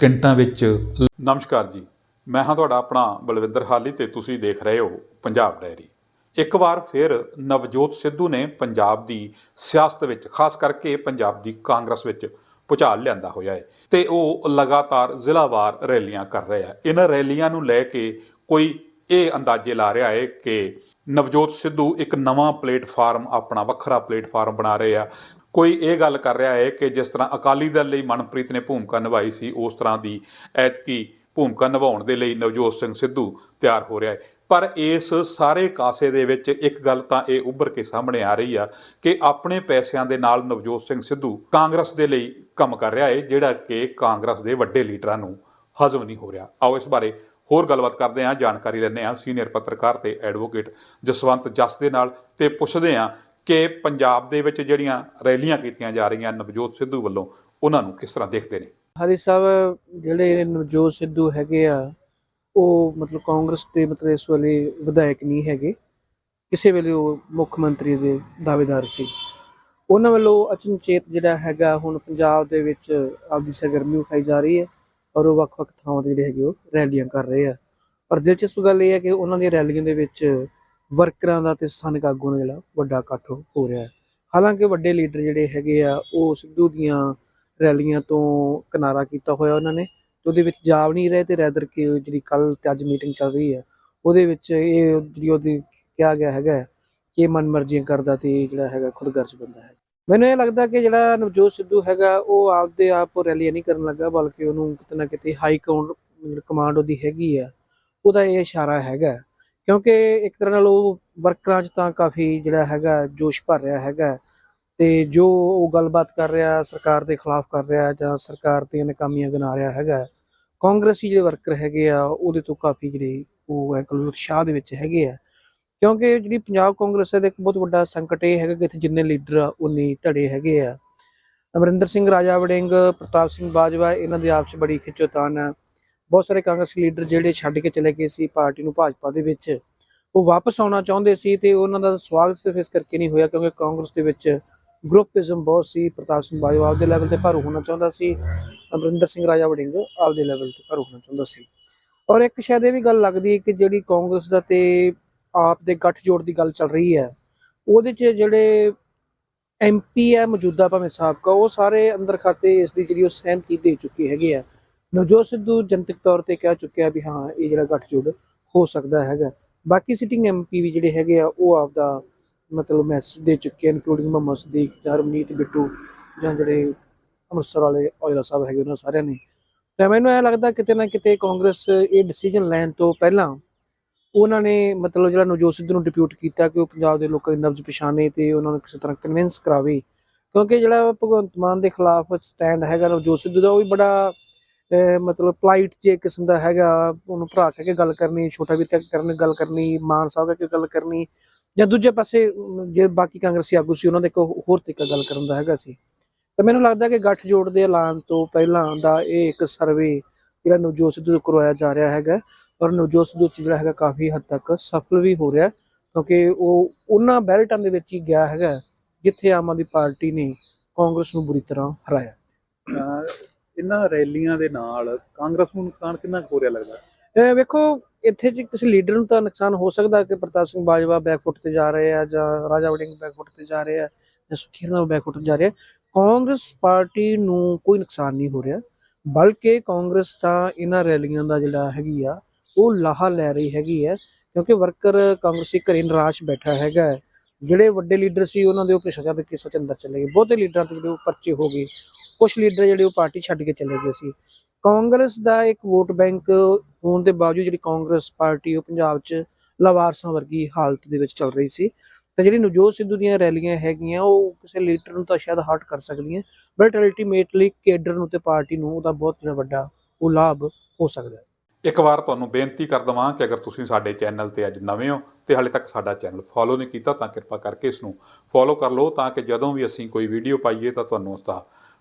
ਸਕਿੰਟਾਂ ਵਿੱਚ ਨਮਸਕਾਰ ਜੀ। ਮੈਂ ਹਾਂ ਤੁਹਾਡਾ ਆਪਣਾ ਬਲਵਿੰਦਰ ਹਾਲੀ ਤੇ ਤੁਸੀਂ ਦੇਖ ਰਹੇ ਹੋ ਪੰਜਾਬ ਡਾਇਰੀ। ਇੱਕ ਵਾਰ ਫਿਰ ਨਵਜੋਤ ਸਿੱਧੂ ਨੇ ਪੰਜਾਬ ਦੀ ਸਿਆਸਤ ਵਿੱਚ, ਖਾਸ ਕਰਕੇ ਪੰਜਾਬ ਦੀ ਕਾਂਗਰਸ ਵਿੱਚ ਭੁਚਾਲ ਲਿਆਂਦਾ ਹੋਇਆ ਹੈ ਤੇ ਉਹ ਲਗਾਤਾਰ ਜ਼ਿਲ੍ਹਾਵਾਰ ਰੈਲੀਆਂ ਕਰ ਰਿਹਾ ਹੈ। ਇਹਨਾਂ ਰੈਲੀਆਂ ਨੂੰ ਲੈ ਕੇ ਕੋਈ ਇਹ ਅੰਦਾਜ਼ੇ ਲਾ ਰਿਹਾ ਹੈ ਕਿ ਨਵਜੋਤ ਸਿੱਧੂ ਇੱਕ ਨਵਾਂ ਪਲੇਟਫਾਰਮ, ਆਪਣਾ ਵੱਖਰਾ ਪਲੇਟਫਾਰਮ ਬਣਾ ਰਹੇ ਆ। ਕੋਈ ਇਹ ਗੱਲ ਕਰ ਰਿਹਾ ਹੈ ਕਿ ਜਿਸ ਤਰ੍ਹਾਂ ਅਕਾਲੀ ਦਲ ਲਈ ਮਨਪ੍ਰੀਤ ਨੇ ਭੂਮਿਕਾ ਨਿਭਾਈ ਸੀ, ਉਸ ਤਰ੍ਹਾਂ ਦੀ ਐਤਕੀ ਭੂਮਿਕਾ ਨਿਭਾਉਣ ਦੇ ਲਈ ਨਵਜੋਤ ਸਿੰਘ ਸਿੱਧੂ ਤਿਆਰ ਹੋ ਰਿਹਾ ਹੈ। ਪਰ ਇਸ ਸਾਰੇ ਕਾਸੇ ਦੇ ਵਿੱਚ ਇੱਕ ਗੱਲ ਤਾਂ ਇਹ ਉੱਭਰ ਕੇ ਸਾਹਮਣੇ ਆ ਰਹੀ ਆ ਕਿ ਆਪਣੇ ਪੈਸਿਆਂ ਦੇ ਨਾਲ ਨਵਜੋਤ ਸਿੰਘ ਸਿੱਧੂ ਕਾਂਗਰਸ ਦੇ ਲਈ ਕੰਮ ਕਰ ਰਿਹਾ ਹੈ, ਜਿਹੜਾ ਕਿ ਕਾਂਗਰਸ ਦੇ ਵੱਡੇ ਲੀਡਰਾਂ ਨੂੰ ਹਜ਼ਮ ਨਹੀਂ ਹੋ ਰਿਹਾ। ਆਓ ਇਸ ਬਾਰੇ ਹੋਰ ਗੱਲਬਾਤ ਕਰਦੇ ਹਾਂ, ਜਾਣਕਾਰੀ ਲੈਂਦੇ ਹਾਂ ਸੀਨੀਅਰ ਪੱਤਰਕਾਰ ਤੇ ਐਡਵੋਕੇਟ ਜਸਵੰਤ ਜਸ ਦੇ ਨਾਲ ਤੇ ਪੁੱਛਦੇ ਹਾਂ ਕਿ ਪੰਜਾਬ ਦੇ ਵਿੱਚ ਜਿਹੜੀਆਂ ਰੈਲੀਆਂ ਕੀਤੀਆਂ ਜਾ ਰਹੀਆਂ ਨਵਜੋਤ ਸਿੱਧੂ ਵੱਲੋਂ, ਉਹਨਾਂ ਨੂੰ ਕਿਸ ਤਰ੍ਹਾਂ ਦੇਖਦੇ ਨੇ? ਹਰੀ ਸਾਹਿਬ, ਜਿਹੜੇ ਨਵਜੋਤ ਸਿੱਧੂ ਹੈਗੇ ਆ, ਉਹ ਮਤਲਬ ਕਾਂਗਰਸ ਦੇ ਮਤਲਬ ਇਸ ਵੇਲੇ ਵਿਧਾਇਕ ਨਹੀਂ ਹੈਗੇ। ਕਿਸੇ ਵੇਲੇ ਉਹ ਮੁੱਖ ਮੰਤਰੀ ਦੇ ਦਾਅਵੇਦਾਰ ਸੀ। ਉਹਨਾਂ ਵੱਲੋਂ ਅਚਨਚੇਤ ਜਿਹੜਾ ਹੈਗਾ, ਹੁਣ ਪੰਜਾਬ ਦੇ ਵਿੱਚ ਆਪਦੀ ਸਰਗਰਮੀ ਉਠਾਈ ਜਾ ਰਹੀ ਹੈ ਔਰ ਉਹ ਵੱਖ-ਵੱਖ ਥਾਵਾਂ ਤੇ ਜਿਹੜੇ ਹੈਗੇ ਉਹ ਰੈਲੀਆਂ ਕਰ ਰਹੇ ਆ। ਪਰ ਦਿਲਚਸਪ ਗੱਲ ਇਹ ਹੈ ਕਿ ਉਹਨਾਂ ਦੀਆਂ ਰੈਲੀਆਂ ਦੇ ਵਿੱਚ ਵਰਕਰਾਂ ਦਾ ਤੇ ਸਥਾਨਕ ਆਗੂਆਂ ਦਾ ਜਿਹੜਾ ਵੱਡਾ ਇਕੱਠ ਹੋ ਰਿਹਾ ਹੈ। ਹਾਲਾਂਕਿ ਵੱਡੇ ਲੀਡਰ ਜਿਹੜੇ ਹੈਗੇ ਆ, ਉਹ ਸਿੱਧੂ ਦੀਆਂ ਰੈਲੀਆਂ ਤੋਂ ਕਿਨਾਰਾ ਕੀਤਾ ਹੋਇਆ ਉਹਨਾਂ ਨੇ ਤੇ ਉਹਦੇ ਵਿੱਚ ਜਾ ਨਹੀਂ ਰਹੇ ਤੇ ਰੈਦਰ ਕਿ ਜਿਹੜੀ ਕੱਲ ਤੇ ਅੱਜ ਮੀਟਿੰਗ ਚੱਲ ਰਹੀ ਹੈ, ਉਹਦੇ ਵਿੱਚ ਇਹ ਜਿਹੜੀ ਉਹਦੀ ਕਿਹਾ ਗਿਆ ਹੈਗਾ ਕਿ ਇਹ ਮਨਮਰਜ਼ੀਆਂ ਕਰਦਾ ਤੇ ਜਿਹੜਾ ਹੈਗਾ ਖੁਦਗਰਜ਼ ਬੰਦਾ ਹੈ। ਮੈਨੂੰ ਇਹ ਲੱਗਦਾ ਕਿ ਜਿਹੜਾ ਨਵਜੋਤ ਸਿੱਧੂ ਹੈਗਾ, ਉਹ ਆਪਦੇ ਆਪ ਰੈਲੀਆਂ ਨਹੀਂ ਕਰਨ ਲੱਗਾ, ਬਲਕਿ ਉਹਨੂੰ ਕਿਤੇ ਨਾ ਕਿਤੇ ਹਾਈ ਕਮਾਂਡ ਉਹਦੀ ਹੈਗੀ ਆ ਉਹਦਾ ਇਹ ਇਸ਼ਾਰਾ ਹੈਗਾ ਕਿਉਂਕਿ ਇੱਕ ਤਰ੍ਹਾਂ ਨਾਲ ਉਹ ਵਰਕਰਾਂ 'ਚ ਤਾਂ ਕਾਫੀ ਜਿਹੜਾ ਹੈਗਾ ਜੋਸ਼ ਭਰ ਰਿਹਾ ਹੈਗਾ। ਤੇ ਜੋ ਉਹ ਗੱਲਬਾਤ ਕਰ ਰਿਹਾ, ਸਰਕਾਰ ਦੇ ਖਿਲਾਫ ਕਰ ਰਿਹਾ ਜਾਂ ਸਰਕਾਰ ਦੀਆਂ ਨਕਾਮੀਆਂ ਗਿਣਾ ਰਿਹਾ ਹੈਗਾ, ਕਾਂਗਰਸੀ ਜਿਹੜੇ ਵਰਕਰ ਹੈਗੇ ਆ, ਉਹਦੇ ਤੋਂ ਕਾਫੀ ਜਿਹੜੇ ਉਹ ਹੈ ਉਤਸ਼ਾਹ ਦੇ ਵਿੱਚ ਹੈਗੇ ਆ। ਕਿਉਂਕਿ ਜਿਹੜੀ ਪੰਜਾਬ ਕਾਂਗਰਸ ਦਾ ਇੱਕ ਬਹੁਤ ਵੱਡਾ ਸੰਕਟ ਇਹ ਹੈਗਾ ਕਿ ਇੱਥੇ ਜਿੰਨੇ ਲੀਡਰ ਆ ਉਨੇ ਧੜੇ ਹੈਗੇ ਆ। ਅਮਰਿੰਦਰ ਸਿੰਘ, ਰਾਜਾ ਵੜਿੰਗ, ਪ੍ਰਤਾਪ ਸਿੰਘ ਬਾਜਵਾ, ਇਹਨਾਂ ਦੇ ਆਪਸ 'ਚ ਬੜੀ ਖਿੱਚੋਤਾਨ ਹੈ ਬਹੁਤ ਸਾਰੇ ਕਾਂਗਰਸੀ ਲੀਡਰ ਜਿਹੜੇ ਛੱਡ ਕੇ ਚਲੇ ਗਏ ਸੀ ਪਾਰਟੀ ਨੂੰ ਭਾਜਪਾ ਦੇ ਵਿੱਚ। ਉਹ ਵਾਪਸ ਆਉਣਾ ਚਾਹੁੰਦੇ ਸੀ ਤੇ ਉਹਨਾਂ ਦਾ ਸਵਾਗਤ ਸਿਰਫ ਇਸ ਕਰਕੇ ਨਹੀਂ ਹੋਇਆ ਕਿਉਂਕਿ ਕਾਂਗਰਸ ਦੇ ਵਿੱਚ ਗਰੁੱਪਿਜ਼ਮ ਬਹੁਤ ਸੀ, ਪ੍ਰਤਾਪ ਸਿੰਘ ਬਾਜਵਾ ਆਪਦੇ ਲੈਵਲ ਤੇ ਭਾਰੂ ਹੋਣਾ ਚਾਹੁੰਦਾ ਸੀ, ਅਮਰਿੰਦਰ ਸਿੰਘ ਰਾਜਾ ਵੜਿੰਗ ਆਪਦੇ ਲੈਵਲ ਤੇ ਭਰੂ ਹੋਣਾ ਚਾਹੁੰਦਾ ਸੀ। ਔਰ ਇੱਕ ਸ਼ਾਇਦ ਇਹ ਵੀ ਗੱਲ ਲੱਗਦੀ ਹੈ ਕਿ ਜਿਹੜੀ ਕਾਂਗਰਸ ਦਾ ਤੇ ਆਪ ਦੇ ਗੱਠਜੋੜ ਦੀ ਗੱਲ ਚੱਲ ਰਹੀ ਹੈ, ਉਹਦੇ 'ਚ ਜਿਹੜੇ ਐਮਪੀ ਹੈ, ਮੌਜੂਦਾ ਭਾਵੇਂ ਸਾਬਕਾ, ਉਹ ਸਾਰੇ ਅੰਦਰ ਖਾਤੇ ਇਸ ਦੀ ਜਿਹੜੀ ਉਹ ਸਹਿਮਤੀ ਦੇ ਚੁੱਕੇ ਹੈਗੇ ਆ। ਨਵਜੋਤ ਸਿੱਧੂ ਜਨਤਕ ਤੌਰ ਤੇ ਕਹਿ ਚੁੱਕਿਆ ਵੀ ਹਾਂ, ਇਹ ਜਿਹੜਾ ਗੱਠਜੋੜ ਹੋ ਸਕਦਾ ਹੈਗਾ। ਬਾਕੀ ਸਿਟਿੰਗ ਐਮਪੀ ਵੀ ਜਿਹੜੇ ਹੈਗੇ ਆ, ਉਹ ਆਪਦਾ ਮਤਲਬ ਮੈਸੇਜ ਦੇ ਚੁੱਕੇ ਹਨ ਇਨਕਲੂਡਿੰਗ ਮੁਹੰਮਦ ਸਦੀਕ ਜਰਮਨੀਤ ਬਿੱਟੂ ਜਾਂ ਜਿਹੜੇ ਅੰਮ੍ਰਿਤਸਰ ਵਾਲੇ ਔਜਲਾ ਸਾਹਿਬ ਹੈਗੇ ਉਹਨਾਂ ਸਾਰਿਆਂ ਨੇ। ਤਾਂ ਮੈਨੂੰ ਇਹ ਲੱਗਦਾ ਕਿਤੇ ਨਾ ਕਿਤੇ ਕਾਂਗਰਸ ਇਹ ਡਿਸੀਜਨ ਲੈਣ ਤੋਂ ਪਹਿਲਾਂ ਉਹਨਾਂ ਨੇ ਮਤਲਬ ਜਿਹੜਾ ਨਵਜੋਤ ਸਿੱਧੂ ਨੂੰ ਡਿਪਿਊਟ ਕੀਤਾ ਕਿ ਉਹ ਪੰਜਾਬ ਦੇ ਲੋਕਾਂ ਦੀ ਨਬਜ਼ ਪਛਾਣੇ ਤੇ ਉਹਨਾਂ ਨੂੰ ਕਿਸੇ ਤਰ੍ਹਾਂ ਕਨਵਿੰਸ ਕਰਾਵੇ। ਕਿਉਂਕਿ ਜਿਹੜਾ ਭਗਵੰਤ ਮਾਨ ਦੇ ਖਿਲਾਫ ਸਟੈਂਡ ਹੈਗਾ ਨਵਜੋਤ ਸਿੱਧੂ ਦਾ, ਉਹ ਵੀ ਬੜਾ ਮਤਲਬ ਪਲਾਈਟ ਜੇ ਕਿਸਮ ਦਾ ਹੈਗਾ ਉਹਨੂੰ ਭਰਾ ਕਹਿ ਕੇ ਗੱਲ ਕਰਨੀ ਛੋਟਾ ਵੀਰ ਕਹਿ ਕੇ ਕਰਨੀ ਗੱਲ ਕਰਨੀ ਮਾਨ ਸਾਹਿਬ ਕਹਿ ਕੇ ਗੱਲ ਕਰਨੀ ਜਾਂ ਦੂਜੇ ਪਾਸੇ ਅਮ, ਜੇ ਬਾਕੀ ਕਾਂਗਰਸੀ ਆਗੂ ਸੀ ਉਹਨਾਂ ਦੇ ਇੱਕ ਹੋਰ ਤਰੀਕਾ ਗੱਲ ਕਰਨ ਦਾ ਹੈਗਾ ਸੀ। ਤਾਂ ਮੈਨੂੰ ਲੱਗਦਾ ਕਿ ਗੱਠ ਜੋੜ ਦੇ ਐਲਾਨ ਤੋਂ ਪਹਿਲਾਂ ਦਾ ਇਹ ਇੱਕ ਸਰਵੇ ਜਿਹੜਾ ਨਵਜੋਤ ਸਿੱਧੂ ਤੋਂ ਕਰਵਾਇਆ ਜਾ ਰਿਹਾ ਹੈਗਾ ਔਰ ਨਵਜੋਤ ਸਿੱਧੂ 'ਚ ਜਿਹੜਾ ਹੈਗਾ ਕਾਫੀ ਹੱਦ ਤੱਕ ਸਫਲ ਵੀ ਹੋ ਰਿਹਾ ਕਿਉਂਕਿ ਉਹ ਉਹਨਾਂ ਬੈਲਟਾਂ ਦੇ ਵਿੱਚ ਹੀ ਗਿਆ ਹੈਗਾ ਜਿੱਥੇ ਆਮ ਆਦਮੀ ਪਾਰਟੀ ਨੇ ਕਾਂਗਰਸ ਨੂੰ ਬੁਰੀ ਤਰ੍ਹਾਂ ਹਰਾਇਆ। ਇਹਨਾਂ ਰੈਲੀਆਂ ਦੇ ਨਾਲ ਕਾਂਗਰਸ ਨੂੰ ਨੁਕਸਾਨ ਕਿੰਨਾ ਹੋ ਰਿਹਾ ਲੱਗਦਾ? ਇਹ ਵੇਖੋ, ਇੱਥੇ ਜੇ ਕਿਸੇ ਲੀਡਰ ਨੂੰ ਤਾਂ ਨੁਕਸਾਨ ਹੋ ਸਕਦਾ ਕਿ ਪ੍ਰਤਾਪ ਸਿੰਘ ਬਾਜਵਾ ਬੈਕਫੁੱਟ ਤੇ ਜਾ ਰਹੇ ਆ ਜਾਂ ਰਾਜਾ ਵੜਿੰਗ ਬੈਕਫੁੱਟ ਤੇ ਜਾ ਰਹੇ ਆ ਜਾਂ ਸੁਖੀਰ ਨਾਲ ਬੈਕਫੁੱਟ ਤੇ ਜਾ ਰਹੇ ਆ, ਕਾਂਗਰਸ ਪਾਰਟੀ ਨੂੰ ਕੋਈ ਨੁਕਸਾਨ ਨਹੀਂ ਹੋ ਰਿਹਾ। ਬਲਕਿ ਕਾਂਗਰਸ ਤਾਂ ਇਹਨਾਂ ਰੈਲੀਆਂ ਦਾ ਜਿਹੜਾ ਹੈਗੀ ਆ, ਉਹ ਲਾਹਾ ਲੈ ਰਹੀ ਹੈਗੀ ਹੈ ਕਿਉਂਕਿ ਵਰਕਰ ਕਾਂਗਰਸੀ ਘਰੇ ਨਿਰਾਸ਼ ਬੈਠਾ ਹੈਗਾ ਹੈ। ਜਿਹੜੇ ਵੱਡੇ ਲੀਡਰ ਸੀ, ਉਹਨਾਂ ਦੇ ਉਹ ਭ੍ਰਿਸ਼ਟਾਚਾਰ ਦੇ ਕੇਸਾਂ ਚ ਅੰਦਰ ਚਲੇ ਗਏ। ਬਹੁਤੇ ਲੀਡਰਾਂ ਤੇ ਜਿਹੜੇ ਪਰਚੇ ਹੋ ਗਏ। ਕੁਝ ਲੀਡਰ ਜਿਹੜੇ ਉਹ ਪਾਰਟੀ ਛੱਡ ਕੇ ਚਲੇ ਗਏ ਸੀ। ਕਾਂਗਰਸ ਦਾ ਇੱਕ ਵੋਟ ਬੈਂਕ ਹੋਣ ਦੇ ਬਾਵਜੂਦ ਜਿਹੜੀ ਕਾਂਗਰਸ ਪਾਰਟੀ ਉਹ ਪੰਜਾਬ 'ਚ ਲਵਾਰਸਾਂ ਵਰਗੀ ਹਾਲਤ ਦੇ ਵਿੱਚ ਚੱਲ ਰਹੀ ਸੀ। ਤੇ ਜਿਹੜੀ ਨਵਜੋਤ ਸਿੱਧੂ ਦੀਆਂ ਰੈਲੀਆਂ ਹੈਗੀਆਂ, ਉਹ ਕਿਸੇ ਲੀਡਰ ਨੂੰ ਤਾਂ ਸ਼ਾਇਦ ਹਰਟ ਕਰ ਸਕਦੀਆਂ ਬਟ ਅਲਟੀਮੇਟਲੀ ਕੇਡਰ ਨੂੰ ਤੇ ਪਾਰਟੀ ਨੂੰ ਉਹਦਾ ਬਹੁਤ ਵੱਡਾ ਉਹ ਲਾਭ ਹੋ ਸਕਦਾ ਹੈ। ਇੱਕ ਵਾਰ ਤੁਹਾਨੂੰ ਬੇਨਤੀ ਕਰ ਦਵਾਂ ਕਿ ਅਗਰ ਤੁਸੀਂ ਸਾਡੇ ਚੈਨਲ ਤੇ ਅੱਜ ਨਵੇਂ ਹੋ ਤੇ ਹਾਲੇ ਤੱਕ ਸਾਡਾ ਚੈਨਲ ਫੋਲੋ ਨਹੀਂ ਕੀਤਾ ਤਾਂ ਕਿਰਪਾ ਕਰਕੇ ਇਸ ਨੂੰ ਫੋਲੋ ਕਰ ਲਓ ਤਾਂ ਕਿ ਜਦੋਂ ਵੀ ਅਸੀਂ ਕੋਈ ਵੀਡੀਓ ਪਾਈਏ ਤਾਂ ਤੁਹਾਨੂੰ ਉਸ ਦਾ